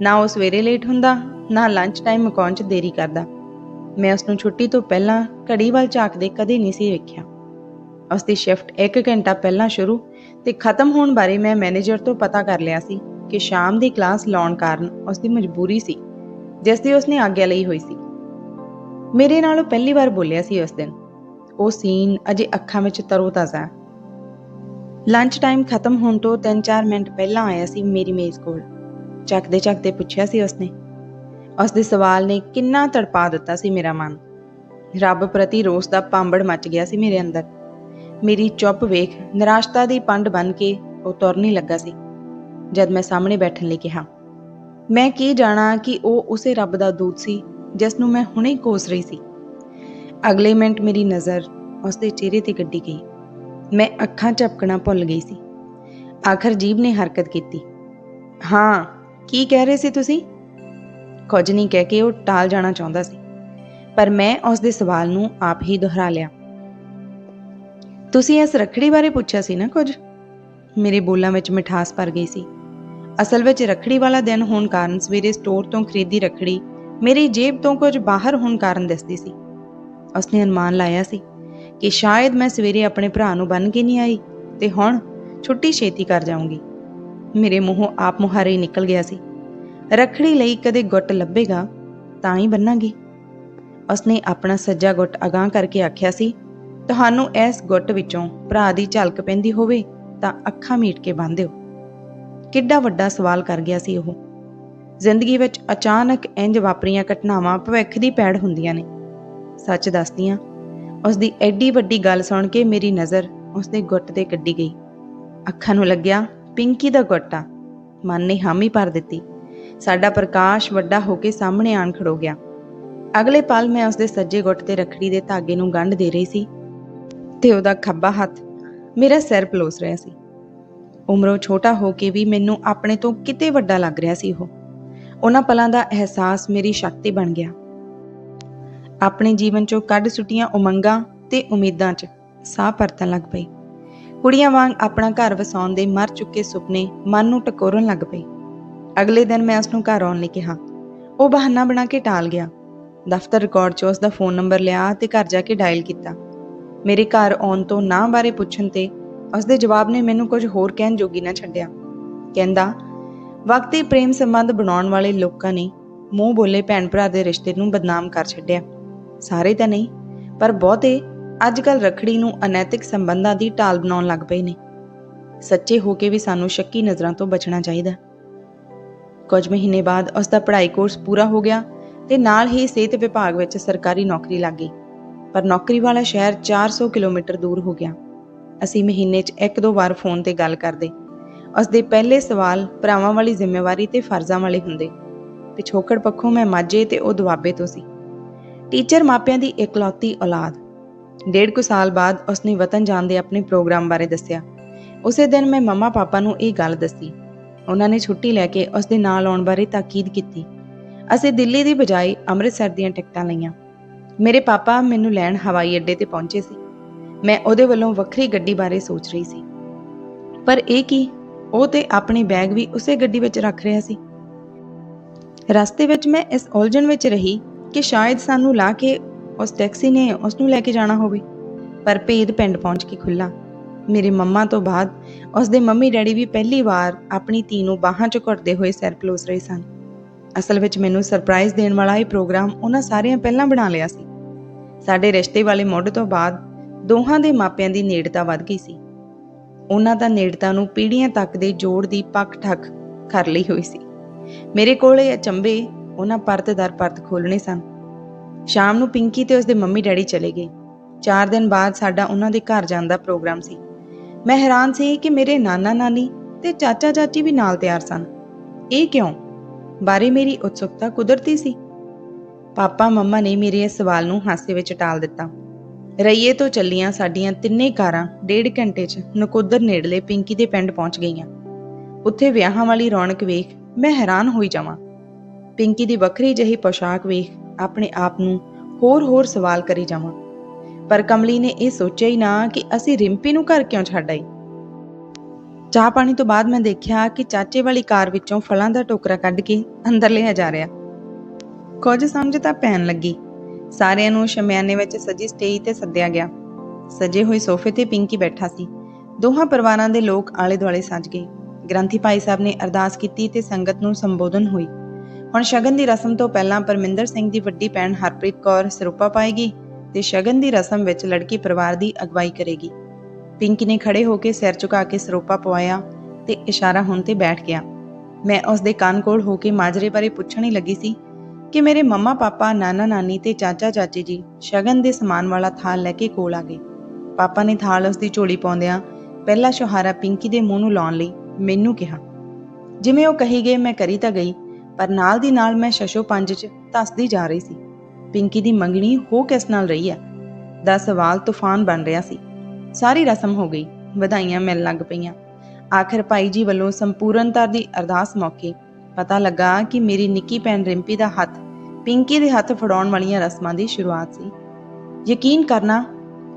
ਨਾ ਉਹ ਸਵੇਰੇ ਲੇਟ ਹੁੰਦਾ, ਨਾ ਲੰਚ ਟਾਈਮ ਮਕਾਉਣ 'ਚ ਦੇਰੀ ਕਰਦਾ। ਮੈਂ ਉਸ ਨੂੰ ਛੁੱਟੀ ਤੋਂ ਪਹਿਲਾਂ ਘੜੀ ਵੱਲ ਝਾਕਦੇ ਕਦੇ ਨਹੀਂ ਸੀ ਵੇਖਿਆ। ਉਸ ਦੀ ਸ਼ਿਫਟ 1 ਘੰਟਾ ਪਹਿਲਾਂ ਸ਼ੁਰੂ ਤੇ ਖਤਮ ਹੋਣ ਬਾਰੇ ਮੈਂ ਮੈਨੇਜਰ ਤੋਂ ਪਤਾ ਕਰ ਲਿਆ ਸੀ ਕਿ ਸ਼ਾਮ ਦੀ ਕਲਾਸ ਲਾਉਣ ਕਾਰਨ ਉਸ ਦੀ ਮਜਬੂਰੀ ਸੀ, ਜਿਸ ਦੀ ਉਸਨੇ ਆਗਿਆ ਲਈ ਹੋਈ ਸੀ। ਮੇਰੇ ਨਾਲ ਉਹ ਪਹਿਲੀ ਵਾਰ ਬੋਲਿਆ ਸੀ ਉਸ ਦਿਨ। ਉਹ ਸੀਨ ਅਜੇ ਅੱਖਾਂ ਵਿੱਚ ਤਰੋ ਤਾਜ਼ਾ ਲੰਚ ਟਾਈਮ ਖਤਮ ਹੋਣ ਤੋਂ 3-4 ਮਿੰਟ ਪਹਿਲਾਂ ਆਇਆ ਸੀ ਮੇਰੀ ਮੇਜ਼ ਕੋਲ। ਚੱਕਦੇ ਚੱਕਦੇ ਪੁੱਛਿਆ ਸੀ ਉਸਨੇ। ਉਸ ਦੇ ਸਵਾਲ ਨੇ ਕਿੰਨਾ ਤੜਪਾ ਦਿੱਤਾ ਸੀ ਮੇਰਾ ਮਨ। ਰੱਬ ਪ੍ਰਤੀ ਰੋਸ ਦਾ ਪਾਂਬੜ ਮੱਚ ਗਿਆ ਸੀ ਮੇਰੇ ਅੰਦਰ। ਮੇਰੀ ਚੁੱਪ ਵੇਖ ਨਿਰਾਸ਼ਤਾ ਦੀ ਪੰਡ ਬਨ ਕੇ ਉਹ ਤੁਰਨ ਹੀ ਲੱਗਾ ਸੀ, ਜਦ ਮੈਂ ਸਾਹਮਣੇ ਬੈਠਣ ਲਈ ਕਿਹਾ। ਮੈਂ ਕੀ ਜਾਣਾ ਕਿ ਉਹ ਉਸੇ ਰੱਬ ਦਾ ਦੂਤ ਸੀ, ਜਿਸ ਨੂੰ ਮੈਂ ਹੁਣੇ ਕੋਸ ਰਹੀ ਸੀ। ਅਗਲੇ ਮਿੰਟ ਮੇਰੀ ਨਜ਼ਰ ਉਸ ਦੇ ਚਿਹਰੇ ਤੇ ਗੱਡੀ ਗਈ। ਮੈਂ ਅੱਖਾਂ ਝਪਕਣਾ ਭੁੱਲ ਗਈ ਸੀ। ਆਖਰ ਜੀਬ ਨੇ ਹਰਕਤ ਕੀਤੀ। ਹਾਂ, ਕੀ ਕਹਿ ਰਹੇ ਸੀ ਤੁਸੀਂ? ਕੁਝ ਨਹੀਂ ਕਹਿ ਕੇ ਉਹ ਟਾਲ ਜਾਣਾ ਚਾਹੁੰਦਾ ਸੀ। ਪਰ ਮੈਂ ਉਸ ਦੇ ਸਵਾਲ ਨੂੰ ਆਪ ਹੀ ਦੁਹਰਾ ਲਿਆ। ਤੁਸੀਂ ਇਸ ਰੱਖੜੀ ਬਾਰੇ ਪੁੱਛਿਆ ਸੀ ਨਾ ਕੁਝ? ਮੇਰੇ ਬੋਲਾਂ ਵਿੱਚ ਮਿਠਾਸ ਭਰ ਗਈ ਸੀ। ਅਸਲ ਵਿੱਚ ਰੱਖੜੀ ਵਾਲਾ ਦਿਨ ਹੋਣ ਕਾਰਨ ਸਵੇਰੇ ਸਟੋਰ ਤੋਂ ਖਰੀਦੀ ਰੱਖੜੀ ਮੇਰੀ ਜੇਬ ਤੋਂ ਕੁਝ ਬਾਹਰ ਹੋਣ ਕਾਰਨ ਦਿਸਦੀ ਸੀ। ਉਸਨੇ ਅਨੁਮਾਨ ਲਾਇਆ ਸੀ ਕਿ ਸ਼ਾਇਦ ਮੈਂ ਸਵੇਰੇ ਆਪਣੇ ਭਰਾ ਨੂੰ ਬੰਨ ਕੇ ਨਹੀਂ ਆਈ ਤੇ ਹੁਣ ਛੁੱਟੀ ਛੇਤੀ ਕਰ ਜਾਊਂਗੀ। ਮੇਰੇ ਮੂੰਹੋਂ ਆਪ ਮੁਹਾਰੇ ਨਿਕਲ ਗਿਆ ਸੀ। ਰੱਖੜੀ ਲਈ ਕਦੇ ਗੁੱਟ ਲੱਭੇਗਾ ਤਾਂ ਹੀ ਬੰਨਾਂਗੀ। ਉਸਨੇ ਆਪਣਾ ਸੱਜਾ ਗੁੱਟ ਅਗਾਹ ਕਰਕੇ ਆਖਿਆ ਸੀ ਤੁਹਾਨੂੰ ਇਸ ਗੁੱਟ ਵਿੱਚੋਂ ਭਰਾ ਦੀ ਝਲਕ ਪੈਂਦੀ ਹੋਵੇ ਤਾਂ ਅੱਖਾਂ ਮੀਟ ਕੇ ਬੰਨ ਦਿਓ। ਕਿੱਡਾ ਵੱਡਾ ਸਵਾਲ ਕਰ ਗਿਆ ਸੀ ਉਹ। ਜ਼ਿੰਦਗੀ ਵਿੱਚ ਅਚਾਨਕ ਇੰਜ ਵਾਪਰੀਆਂ ਘਟਨਾਵਾਂ ਭਵਿੱਖ ਦੀ ਪੈੜ ਹੁੰਦੀਆਂ ਨੇ। ਸੱਚ ਦੱਸਦੀਆਂ ਉਸ ਦੀ ਐਡੀ ਵੱਡੀ ਗੱਲ ਸੁਣ ਕੇ ਮੇਰੀ ਨਜ਼ਰ ਉਸ ਦੇ ਗੁੱਟ ਤੇ ਕੱਢੀ ਗਈ। ਅੱਖਾਂ ਨੂੰ ਲੱਗਿਆ, ਪਿੰਕੀ ਦਾ ਗੁੱਟ ਆ। ਮਨ ਨੇ ਹਾਮੀ ਭਰ ਦਿੱਤੀ। ਸਾਡਾ ਪ੍ਰਕਾਸ਼ ਵੱਡਾ ਹੋ ਕੇ ਸਾਹਮਣੇ ਆਣ ਖੜੋ ਗਿਆ। ਅਗਲੇ ਪਲ ਮੈਂ ਉਸ ਦੇ ਸੱਜੇ ਗੁੱਟ ਤੇ ਰੱਖੜੀ ਦੇ ਧਾਗੇ ਨੂੰ ਗੰਢ ਦੇ ਰਹੀ ਸੀ। ਤੇ ਉਹਦਾ ਖੱਬਾ ਹੱਥ ਮੇਰਾ ਸਿਰ ਪਲੋਸ ਰਿਹਾ ਸੀ। ਉਮਰੋਂ ਛੋਟਾ ਹੋ ਕੇ ਵੀ ਮੈਨੂੰ ਆਪਣੇ ਤੋਂ ਕਿਤੇ ਵੱਡਾ ਲੱਗ ਰਿਹਾ ਸੀ ਉਹ। ਉਹਨਾਂ ਪਲਾਂ ਦਾ ਅਹਿਸਾਸ ਮੇਰੀ ਸ਼ਕਤੀ ਬਣ ਗਿਆ। ਆਪਣੇ ਜੀਵਨ ਚੋਂ ਕੱਢ ਸੁੱਟੀਆਂ ਉਮੰਗਾਂ ਤੇ ਉਮੀਦਾਂ 'ਚ ਸਾਹ ਪਰਤਣ ਲੱਗ ਪਈ। ਕੁੜੀਆਂ ਵਾਂਗ ਆਪਣਾ ਘਰ ਵਸਾਉਣ ਦੇ ਮਰ ਚੁੱਕੇ ਸੁਪਨੇ ਮਨ ਨੂੰ ਟਕੋਰਨ ਲੱਗ ਪਏ। ਅਗਲੇ ਦਿਨ ਮੈਂ ਉਸ ਨੂੰ ਘਰ ਆਉਣ ਲਈ ਕਿਹਾ। ਉਹ ਬਹਾਨਾ ਬਣਾ ਕੇ ਟਾਲ ਗਿਆ। ਦਫ਼ਤਰ ਰਿਕਾਰਡ 'ਚ ਉਸ ਦਾ ਫੋਨ ਨੰਬਰ ਲਿਆ ਤੇ ਘਰ ਜਾ ਕੇ ਡਾਇਲ ਕੀਤਾ। ਮੇਰੇ ਘਰ ਆਉਣ ਤੋਂ ਨਾ ਬਾਰੇ ਪੁੱਛਣ ਤੇ ਉਸ ਦੇ ਜਵਾਬ ਨੇ ਮੈਨੂੰ ਕੁਝ ਹੋਰ ਕਹਿਣ ਜੋਗੀ ਨਾ ਛੱਡਿਆ। ਕਹਿੰਦਾ, ਵਕਤੀ ਪ੍ਰੇਮ ਸੰਬੰਧ ਬਣਾਉਣ ਵਾਲੇ ਲੋਕਾਂ ਨੇ ਮੂੰਹ ਬੋਲੇ ਭੈਣ ਭਰਾ ਦੇ ਰਿਸ਼ਤੇ ਨੂੰ ਬਦਨਾਮ ਕਰ ਛੱਡਿਆ। ਸਾਰੇ ਤਾਂ ਨਹੀਂ, ਪਰ ਬਹੁਤੇ ਅੱਜ ਕੱਲ ਰਖੜੀ ਨੂੰ ਅਨੈਤਿਕ ਸੰਬੰਧਾਂ ਦੀ ਢਾਲ ਬਣਾਉਣ ਲੱਗ ਪਏ ਨੇ। ਸੱਚੇ ਹੋ ਕੇ ਵੀ ਸਾਨੂੰ ਸ਼ੱਕੀ ਨਜ਼ਰਾਂ ਤੋਂ ਬਚਣਾ ਚਾਹੀਦਾ। ਕੁਝ ਮਹੀਨੇ ਬਾਅਦ ਉਸ ਦਾ ਪੜ੍ਹਾਈ ਕੋਰਸ ਪੂਰਾ ਹੋ ਗਿਆ ਤੇ ਨਾਲ ਹੀ ਸਿਹਤ ਵਿਭਾਗ ਵਿੱਚ ਸਰਕਾਰੀ ਨੌਕਰੀ ਲੱਗ ਗਈ। ਪਰ ਨੌਕਰੀ ਵਾਲਾ ਸ਼ਹਿਰ 400 ਕਿਲੋਮੀਟਰ ਦੂਰ ਹੋ ਗਿਆ। ਅਸੀਂ ਮਹੀਨੇ 'ਚ ਇੱਕ ਦੋ ਵਾਰ ਫੋਨ ਤੇ ਗੱਲ ਕਰਦੇ। ਉਸ ਦੇ ਪਹਿਲੇ ਸਵਾਲ ਭਰਾਵਾਂ ਵਾਲੀ ਜ਼ਿੰਮੇਵਾਰੀ ਤੇ ਫਰਜ਼ਾਂ ਵਾਲੇ ਹੁੰਦੇ। ਪਿਛੋਕੜ ਪੱਖੋਂ ਮੈਂ ਮਾਝੇ ਤੇ ਉਹ ਦੁਆਬੇ ਤੋਂ ਸੀ। ਟੀਚਰ ਮਾਪਿਆਂ ਦੀ ਇਕਲੌਤੀ ਔਲਾਦ। ਡੇਢ ਕੁ ਸਾਲ ਬਾਅਦ ਉਸਨੇ ਵਤਨ ਜਾਣ ਦੇ ਆਪਣੇ ਪ੍ਰੋਗਰਾਮ ਬਾਰੇ ਦੱਸਿਆ। ਉਸੇ ਦਿਨ ਮੈਂ ਮੰਮਾ ਪਾਪਾ ਨੂੰ ਇਹ ਗੱਲ ਦੱਸੀ। ਉਹਨਾਂ ਨੇ ਛੁੱਟੀ ਲੈ ਕੇ ਉਸ ਦੇ ਨਾਲ ਆਉਣ ਬਾਰੇ ਤਾਕੀਦ ਕੀਤੀ। ਅਸੀਂ ਦਿੱਲੀ ਦੀ ਬਜਾਏ ਅੰਮ੍ਰਿਤਸਰ ਦੀਆਂ ਟਿਕਟਾਂ ਲਈਆਂ। ਮੇਰੇ ਪਾਪਾ ਮੈਨੂੰ ਲੈਣ ਹਵਾਈ ਅੱਡੇ ਤੇ ਪਹੁੰਚੇ ਸੀ। ਮੈਂ ਉਹਦੇ ਵੱਲੋਂ ਵੱਖਰੀ ਗੱਡੀ ਬਾਰੇ ਸੋਚ ਰਹੀ ਸੀ। ਪਰ ਇਹ ਕੀ? ਉਹ ਤੇ ਆਪਣੇ ਬੈਗ ਵੀ ਉਸੇ ਗੱਡੀ ਵਿੱਚ ਰੱਖ ਰਿਹਾ ਸੀ। ਰਸਤੇ ਵਿੱਚ ਮੈਂ ਇਸ ਉਲਝਣ ਵਿੱਚ ਰਹੀ ਕਿ ਸ਼ਾਇਦ ਸਾਨੂੰ ਲਾ ਕੇ ਉਸ ਟੈਕਸੀ ਨੇ ਉਸ ਨੂੰ ਲੈ ਕੇ ਜਾਣਾ ਹੋਵੇ। ਪਰ ਭੇਦ ਪਿੰਡ ਪਹੁੰਚ ਕੇ ਖੁੱਲਾ ਮੇਰੇ ਮੰਮਾ ਤੋਂ ਬਾਅਦ ਉਸ ਦੇ ਮੰਮੀ ਡੈਡੀ ਵੀ ਪਹਿਲੀ ਵਾਰ ਆਪਣੀ ਧੀ ਨੂੰ ਬਾਹਾਂ 'ਚ ਘੁੱਟਦੇ ਹੋਏ ਸਿਰ ਪਲੋਸ ਰਹੇ ਸਨ। ਅਸਲ ਵਿੱਚ ਮੈਨੂੰ ਸਰਪ੍ਰਾਈਜ਼ ਦੇਣ ਵਾਲਾ ਇਹ ਪ੍ਰੋਗਰਾਮ ਉਹਨਾਂ ਸਾਰਿਆਂ ਪਹਿਲਾਂ ਬਣਾ ਲਿਆ ਸੀ। ਸਾਡੇ ਰਿਸ਼ਤੇ ਵਾਲੇ ਮੁੱਢ ਤੋਂ ਬਾਅਦ ਦੋਹਾਂ ਦੇ ਮਾਪਿਆਂ ਦੀ ਨੇੜਤਾ ਵੱਧ ਗਈ ਸੀ। ਉਹਨਾਂ ਦਾ ਨੇੜਤਾ ਨੂੰ ਪੀੜ੍ਹੀਆਂ ਤੱਕ ਦੇ ਜੋੜ ਦੀ ਪੱਕ ਠੱਕ ਕਰ ਲਈ ਹੋਈ ਸੀ। ਮੇਰੇ ਕੋਲ ਇਹ ਅਚੰਬੇ ਉਹਨਾਂ ਪਰਤ ਦਰ ਪਰਤ ਖੋਲਣੇ ਸਨ। ਸ਼ਾਮ ਨੂੰ ਪਿੰਕੀ ਤੇ ਉਸਦੇ ਮੰਮੀ ਡੈਡੀ ਚਲੇ ਗਏ। 4 ਦਿਨ ਬਾਅਦ ਸਾਡਾ ਉਹਨਾਂ ਦੇ ਘਰ ਜਾਣ ਦਾ ਪ੍ਰੋਗਰਾਮ ਸੀ। ਮੈਂ ਹੈਰਾਨ ਸੀ ਕਿ ਮੇਰੇ ਨਾਨਾ ਨਾਨੀ ਤੇ ਚਾਚਾ ਚਾਚੀ ਵੀ ਨਾਲ ਤਿਆਰ ਸਨ। ਇਹ ਕਿਉਂ? ਬਾਰੇ ਮੇਰੀ ਉਤਸੁਕਤਾ ਕੁਦਰਤੀ ਸੀ। ਪਾਪਾ, ਮੰਮਾ ਨੇ ਮੇਰੇ ਇਸ ਸਵਾਲ ਨੂੰ ਹਾਸੇ ਵਿੱਚ ਟਾਲ ਦਿੱਤਾ। ਰਈਏ ਤੋਂ ਚੱਲੀਆਂ ਸਾਡੀਆਂ ਤਿੰਨੇ ਕਾਰਾਂ ਡੇਢ ਘੰਟੇ 'ਚ ਨਕੋਦਰ ਨੇੜਲੇ ਪਿੰਕੀ ਦੇ ਪਿੰਡ ਪਹੁੰਚ ਗਈਆਂ। ਉੱਥੇ ਵਿਆਹਾਂ ਵਾਲੀ ਰੌਣਕ ਵੇਖ ਮੈਂ ਹੈਰਾਨ ਹੋਈ ਜਾਵਾਂ। ਪਿੰਕੀ ਦੀ ਵੱਖਰੀ ਜਿਹੀ ਪੋਸ਼ਾਕ ਵੇਖ ਆਪਣੇ ਆਪ ਨੂੰ ਹੋਰ-ਹੋਰ ਸਵਾਲ ਕਰੀ ਜਾਵਾਂ। ਪਰ ਕਮਲੀ ਨੇ ਇਹ ਸੋਚਿਆ ਹੀ ਨਾ ਕਿ ਅਸੀਂ ਰਿੰਪੀ ਨੂੰ ਘਰ ਕਿਉਂ ਛੱਡ ਆਈ ਚਾਹ ਪਾਣੀ ਤੋਂ ਬਾਅਦ ਮੈਂ ਦੇਖਿਆ ਕਿ ਚਾਚੇ ਵਾਲੀ ਕਾਰ ਵਿੱਚੋਂ ਫਲਾਂ ਦਾ ਟੋਕਰਾ ਕੱਢ ਕੇ ਅੰਦਰ ਲਿਆ ਜਾ ਰਿਹਾ। ਕੁਝ ਸਮਝ ਤਾਂ ਪੈਣ ਲੱਗੀ। ਸਾਰਿਆਂ ਨੂੰ ਸ਼ਮਿਆਨੇ ਵਿੱਚ ਸਜੀ ਸਟੇਜ ਤੇ ਸੱਦਿਆ ਗਿਆ। ਸਜੇ ਹੋਏ ਸੋਫੇ ਤੇ ਪਿੰਕੀ ਬੈਠਾ ਸੀ। ਦੋਹਾਂ ਪਰਿਵਾਰਾਂ ਦੇ ਲੋਕ ਆਲੇ ਦੁਆਲੇ ਸੱਜ ਗਏ। ਗ੍ਰੰਥੀ ਭਾਈ ਸਾਹਿਬ ਨੇ ਅਰਦਾਸ ਕੀਤੀ ਤੇ ਸੰਗਤ ਨੂੰ ਸੰਬੋਧਨ ਹੋਈ। ਹੁਣ ਸ਼ਗਨ ਦੀ ਰਸਮ ਤੋਂ ਪਹਿਲਾਂ ਪਰਮਿੰਦਰ ਸਿੰਘ ਦੀ ਵੱਡੀ ਭੈਣ ਹਰਪ੍ਰੀਤ ਕੌਰ ਸਰੂਪਾ ਪਾਏਗੀ ਤੇ ਸ਼ਗਨ ਦੀ ਰਸਮ ਵਿੱਚ ਲੜਕੀ ਪਰਿਵਾਰ ਦੀ ਅਗਵਾਈ ਕਰੇਗੀ। ਪਿੰਕੀ ਨੇ ਖੜੇ ਹੋ ਕੇ ਸਿਰ ਝੁਕਾ ਕੇ ਸਰੂਪਾ ਪਵਾਇਆ ਤੇ ਇਸ਼ਾਰਾ ਹੋਣ ਤੇ ਬੈਠ ਗਿਆ। ਮੈਂ ਉਸ ਦੇ ਕੰਨ ਕੋਲ ਹੋ ਕੇ ਮਾਜਰੇ ਬਾਰੇ ਪੁੱਛਣ ਹੀ ਲੱਗੀ ਸੀ ਕਿ ਮੇਰੇ ਮੰਮਾ ਪਾਪਾ, ਨਾਨਾ ਨਾਨੀ ਤੇ ਚਾਚਾ ਚਾਚੀ ਜੀ ਸ਼ਗਨ ਦੇ ਸਮਾਨ ਵਾਲਾ ਥਾਲ ਲੈ ਕੇ ਕੋਲ ਆ ਗਏ। ਪਾਪਾ ਨੇ ਥਾਲ ਉਸ ਦੀ ਝੋਲੀ ਪਾਉਂਦਿਆਂ ਪਹਿਲਾ ਸ਼ੁਹਾਰਾ ਪਿੰਕੀ ਦੇ ਮੂੰਹ ਨੂੰ ਲਾਉਣ ਲਈ ਮੈਨੂੰ ਕਿਹਾ। ਜਿਵੇਂ ਉਹ ਕਹੀ ਗਏ, ਮੈਂ ਕਰੀ ਤਾਂ ਗਈ, ਪਰ ਨਾਲ ਦੀ ਨਾਲ ਮੈਂ ਸ਼ਸ਼ੋ ਪੰਜ ਚ ਧੱਸਦੀ ਜਾ ਰਹੀ ਸੀ। ਪਿੰਕੀ ਦੀ ਮੰਗਣੀ ਹੋ ਕਿਸ ਨਾਲ ਰਹੀ ਹੈ? ਦਾ ਸਵਾਲ ਤੂਫਾਨ ਬਣ ਰਿਹਾ ਸੀ। ਸਾਰੀ ਰਸਮ ਹੋ ਗਈ, ਵਧਾਈਆਂ ਮਿਲਣ ਲੱਗ ਪਈਆਂ। ਆਖਰ ਭਾਈ ਜੀ ਵੱਲੋਂ ਸੰਪੂਰਨਤਾ ਦੀ ਅਰਦਾਸ ਮੌਕੇ ਪਤਾ ਲੱਗਾ ਕਿ ਮੇਰੀ ਨਿੱਕੀ ਭੈਣ ਰਿੰਪੀ ਦਾ ਹੱਥ ਪਿੰਕੀ ਦੇ ਹੱਥ ਫੜਾਉਣ ਵਾਲੀਆਂ ਰਸਮਾਂ ਦੀ ਸ਼ੁਰੂਆਤ ਸੀ। ਯਕੀਨ ਕਰਨਾ,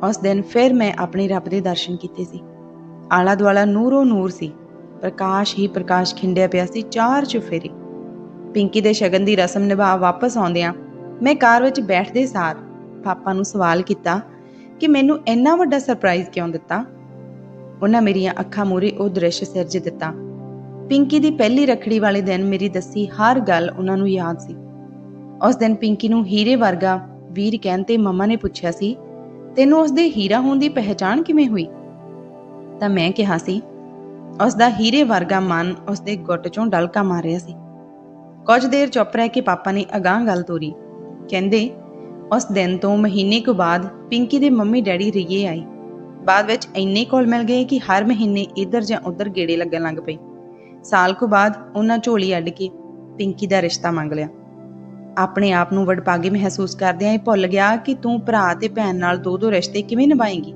ਉਸ ਦਿਨ ਫਿਰ ਮੈਂ ਆਪਣੇ ਰੱਬ ਦੇ ਦਰਸ਼ਨ ਕੀਤੇ ਸੀ। ਆਲਾ ਦੁਆਲਾ ਨੂਰੋ ਨੂਰ ਸੀ। ਪ੍ਰਕਾਸ਼ ਹੀ ਪ੍ਰਕਾਸ਼ ਖਿੰਡਿਆ ਪਿਆ ਸੀ ਚਾਰ ਚੁਫੇਰੇ। ਪਿੰਕੀ ਦੇ ਸ਼ਗਨ ਦੀ ਰਸਮ ਨਿਭਾ ਵਾਪਸ ਆਉਂਦਿਆਂ ਮੈਂ ਕਾਰ ਵਿੱਚ ਬੈਠਦੇ ਸਾਰ ਪਾਪਾ ਨੂੰ ਸਵਾਲ ਕੀਤਾ ਕਿ ਮੈਨੂੰ ਇੰਨਾ ਵੱਡਾ ਸਰਪ੍ਰਾਈਜ਼ ਕਿਉਂ ਦਿੱਤਾ? ਉਹਨਾਂ ਮੇਰੀਆਂ ਅੱਖਾਂ ਮੂਰੇ ਉਹ ਦ੍ਰਿਸ਼ ਸਿਰਜ ਦਿੱਤਾ। ਪਿੰਕੀ ਦੀ ਪਹਿਲੀ ਰਖੜੀ ਵਾਲੇ ਦਿਨ ਮੇਰੀ ਦੱਸੀ ਹਰ ਗੱਲ ਉਹਨਾਂ ਨੂੰ ਯਾਦ ਸੀ। ਉਸ ਦਿਨ ਪਿੰਕੀ ਨੂੰ ਹੀਰੇ ਵਰਗਾ ਵੀਰ ਕਹਿਣ ਤੇ ਮੰਮਾ ਨੇ ਪੁੱਛਿਆ ਸੀ, ਤੈਨੂੰ ਉਸ ਦੇ ਹੀਰਾ ਹੋਣ ਦੀ ਪਹਿਚਾਣ ਕਿਵੇਂ ਹੋਈ? ਤਾਂ ਮੈਂ ਕਿਹਾ ਸੀ ਉਸ ਦਾ ਹੀਰੇ ਵਰਗਾ ਮਨ ਉਸ ਦੇ ਗੁੱਟ ਚੋਂ ਡਲਕਾ ਮਾਰ ਰਿਹਾ ਸੀ। ਕੁਝ ਦੇਰ ਚੁੱਪ ਰਹਿ ਕੇ ਪਾਪਾ ਨੇ ਅਗਾਂਹ ਗੱਲ ਤੋਰੀ। ਕਹਿੰਦੇ, ਉਸ ਦਿਨ ਤੋਂ ਮਹੀਨੇ ਕੁ ਬਾਅਦ ਪਿੰਕੀ ਦੇ ਮੰਮੀ ਡੈਡੀ ਰਈਏ ਆਏ। ਬਾਅਦ ਵਿੱਚ ਇੰਨੇ ਕੋਲ ਮਿਲ ਗਏ ਕਿ ਹਰ ਮਹੀਨੇ ਇੱਧਰ ਜਾਂ ਉੱਧਰ ਗੇੜੇ ਲੱਗਣ ਲੱਗ ਪਏ। ਸਾਲ ਕੁ ਬਾਅਦ ਉਹਨਾਂ ਝੋਲੀ ਅੱਡ ਕੇ ਪਿੰਕੀ ਦਾ ਰਿਸ਼ਤਾ ਮੰਗ ਲਿਆ। ਆਪਣੇ ਆਪ ਨੂੰ ਵਡਭਾਗੀ ਮਹਿਸੂਸ ਕਰਦਿਆਂ ਇਹ ਭੁੱਲ ਗਿਆ ਕਿ ਤੂੰ ਭਰਾ ਤੇ ਭੈਣ ਨਾਲ ਦੋ ਦੋ ਰਿਸ਼ਤੇ ਕਿਵੇਂ ਨਿਭਾਏਂਗੀ।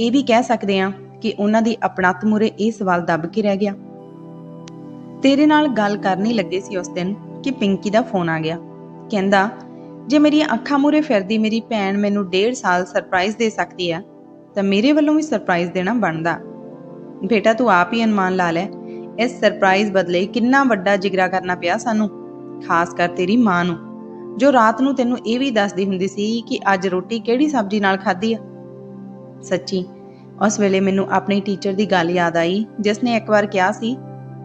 ਇਹ ਵੀ ਕਹਿ ਸਕਦੇ ਆ ਕਿ ਉਹਨਾਂ ਦੀ ਆਪਣਤ ਮੂਰੇ ਇਹ ਸਵਾਲ ਦੱਬ ਕੇ ਰਹਿ ਗਿਆ। ਤੇਰੇ ਨਾਲ ਗੱਲ ਕਰਨੀ ਲੱਗੇ ਸੀ ਉਸ ਦਿਨ ਕਿ ਪਿੰਕੀ ਦਾ ਫੋਨ ਆ ਗਿਆ। ਕਹਿੰਦਾ, ਜੇ ਮੇਰੀਆਂ ਅੱਖਾਂ ਮੂਰੇ ਫਿਰਦੀ ਮੇਰੀ ਭੈਣ ਮੈਨੂੰ 1.5 ਸਾਲ ਸਰਪ੍ਰਾਈਜ਼ ਦੇ ਸਕਦੀ ਆ, ਤਾਂ ਮੇਰੇ ਵੱਲੋਂ ਵੀ ਸਰਪ੍ਰਾਈਜ਼ ਦੇਣਾ ਬਣਦਾ। ਬੇਟਾ, ਤੂੰ ਆਪ ਹੀ ਅਨੁਮਾਨ ਲਾ ਲੈ ਇਸ ਸਰਪ੍ਰਾਈਜ਼ ਬਦਲੇ ਕਿੰਨਾ ਵੱਡਾ ਜਿਗਰਾ ਕਰਨਾ ਪਿਆ ਸਾਨੂੰ, ਖਾਸ ਕਰ ਤੇਰੀ ਮਾਂ ਨੂੰ। ਜੋ ਰਾਤ ਨੂੰ ਤੈਨੂੰ ਇਹ ਵੀ ਦੱਸਦੀ ਹੁੰਦੀ ਸੀ ਕਿ ਅੱਜ ਰੋਟੀ ਕਿਹੜੀ ਸਬਜ਼ੀ ਨਾਲ ਖਾਧੀ ਆ। ਸੱਚੀ, ਉਸ ਵੇਲੇ ਮੈਨੂੰ ਆਪਣੀ ਟੀਚਰ ਦੀ ਗੱਲ ਯਾਦ ਆਈ, ਜਿਸ ਨੇ ਇੱਕ ਵਾਰ ਕਿਹਾ ਸੀ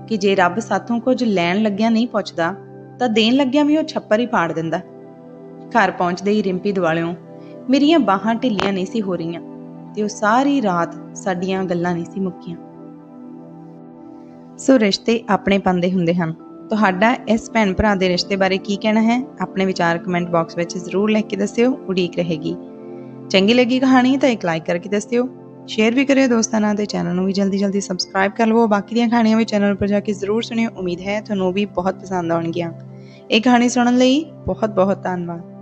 ਕਿ ਜੇ ਰੱਬ ਸਾਥੋਂ ਕੁਝ ਲੈਣ ਲੱਗਿਆ ਨਹੀਂ ਪੁੱਛਦਾ, ਤਾਂ ਦੇਣ ਲੱਗਿਆ ਵੀ ਉਹ ਛੱਪਰ ਹੀ ਪਾੜ ਦਿੰਦਾ। ਘਰ ਪਹੁੰਚਦੇ ਹੀ ਰਿੰਪੀ ਦਿਵਾਲਿਓਂ ਮੇਰੀਆਂ ਬਾਹਾਂ ਢਿੱਲੀਆਂ ਨਹੀਂ ਸੀ ਹੋ ਰਹੀਆਂ, ਤੇ ਉਹ ਸਾਰੀ ਰਾਤ ਸਾਡੀਆਂ ਗੱਲਾਂ ਨਹੀਂ ਸੀ ਮੁੱਕੀਆਂ। ਸੋ ਰਿਸ਼ਤੇ ਆਪਣੇ ਪੰਦੇ ਹੁੰਦੇ ਹਨ। ਤੁਹਾਡਾ ਇਸ ਭੈਣ ਭਰਾ ਦੇ ਰਿਸ਼ਤੇ ਬਾਰੇ ਕੀ ਕਹਿਣਾ ਹੈ? ਆਪਣੇ ਵਿਚਾਰ ਕਮੈਂਟ ਬਾਕਸ ਵਿੱਚ ਜ਼ਰੂਰ ਲਿਖ ਕੇ ਦੱਸਿਓ, ਉਡੀਕ ਰਹੇਗੀ। ਚੰਗੀ ਲੱਗੀ ਕਹਾਣੀ ਤਾਂ ਇੱਕ ਲਾਈਕ ਕਰਕੇ ਦੱਸਿਓ। ਸ਼ੇਅਰ ਵੀ ਕਰਿਓ ਦੋਸਤਾਂ ਨਾਲ ਤੇ ਚੈਨਲ ਨੂੰ ਵੀ ਜਲਦੀ ਜਲਦੀ ਸਬਸਕ੍ਰਾਈਬ ਕਰ ਲਵੋ। ਬਾਕੀ ਦੀਆਂ ਕਹਾਣੀਆਂ ਵੀ ਚੈਨਲ ਉੱਪਰ ਜਾ ਕੇ ਜ਼ਰੂਰ ਸੁਣਿਓ। ਉਮੀਦ ਹੈ ਤੁਹਾਨੂੰ ਵੀ ਬਹੁਤ ਪਸੰਦ ਆਉਣਗੀਆਂ। ਇਹ ਕਹਾਣੀ ਸੁਣਨ ਲਈ ਬਹੁਤ ਬਹੁਤ ਧੰਨਵਾਦ।